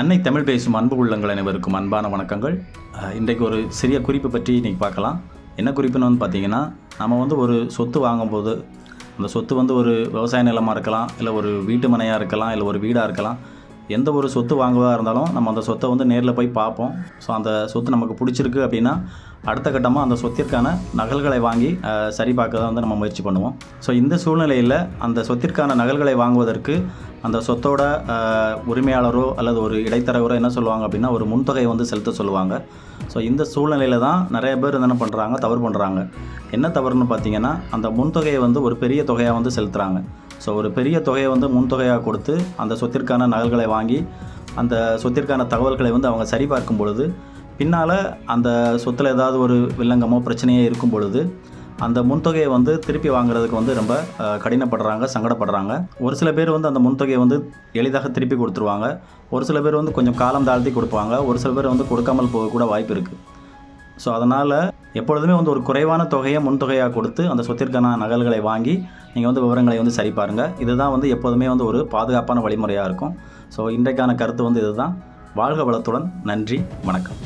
அன்னை தமிழ் பேசும் அன்பு உள்ளங்கள் அனைவருக்கும் அன்பான வணக்கங்கள். இன்றைக்கு ஒரு சிறிய குறிப்பு பற்றி இன்றைக்கி பார்க்கலாம். என்ன குறிப்புன்னு வந்து பார்த்தீங்கன்னா நம்ம வந்து ஒரு சொத்து வாங்கும்போது அந்த சொத்து வந்து ஒரு விவசாய நிலமாக இருக்கலாம் இல்லை ஒரு வீட்டு மனையாக இருக்கலாம் இல்லை ஒரு வீடாக இருக்கலாம் எந்த ஒரு சொத்து வாங்குவதாக இருந்தாலும் நம்ம அந்த சொத்தை வந்து நேரில் போய் பார்ப்போம். ஸோ அந்த சொத்து நமக்கு பிடிச்சிருக்கு அப்படின்னா அடுத்த கட்டமாக அந்த சொத்திற்கான நகல்களை வாங்கி சரி பார்க்க தான் வந்து நம்ம முயற்சி பண்ணுவோம். ஸோ இந்த சூழ்நிலையில் அந்த சொத்திற்கான நகல்களை வாங்குவதற்கு அந்த சொத்தோட உரிமையாளரோ அல்லது ஒரு இடைத்தரகரோ என்ன சொல்லுவாங்க அப்படின்னா ஒரு முன்தொகையை வந்து செலுத்த சொல்லுவாங்க. ஸோ இந்த சூழ்நிலையில் தான் நிறைய பேர் என்ன பண்ணுறாங்க தவறு பண்ணுறாங்க என்ன தவறுன்னு பார்த்தீங்கன்னா அந்த முன்தொகையை வந்து ஒரு பெரிய தொகையாக வந்து செலுத்துகிறாங்க ஸோ ஒரு பெரிய தொகையை வந்து முன்தொகையாக கொடுத்து அந்த சொத்திற்கான நகல்களை வாங்கி அந்த சொத்திற்கான தகவல்களை வந்து அவங்க சரி பார்க்கும் பொழுது பின்னால் அந்த சொத்தில் ஏதாவது ஒரு வில்லங்கமோ பிரச்சனையோ இருக்கும் பொழுது அந்த முன்தொகையை வந்து திருப்பி வாங்குறதுக்கு வந்து ரொம்ப கடினப்படுறாங்க சங்கடப்படுறாங்க. ஒரு சில பேர் வந்து அந்த முன்தொகையை வந்து எளிதாக திருப்பி கொடுத்துருவாங்க. ஒரு சில பேர் வந்து கொஞ்சம் காலம் தாழ்த்தி கொடுப்பாங்க. ஒரு சில பேர் வந்து கொடுக்காமல் போக கூட வாய்ப்பு இருக்குது ஸோ அதனால் எப்பொழுதுமே வந்து ஒரு குறைவான தொகையை முன்தொகையாக கொடுத்து அந்த சொத்திற்கான நகல்களை வாங்கி நீங்கள் வந்து விவரங்களை வந்து சரி பாருங்கள் இதுதான் வந்து எப்போதுமே வந்து ஒரு பாதுகாப்பான வழிமுறையாக இருக்கும். ஸோ இன்றைக்கான கருத்து வந்து இதுதான். வாழ்க வளத்துடன். நன்றி. வணக்கம்.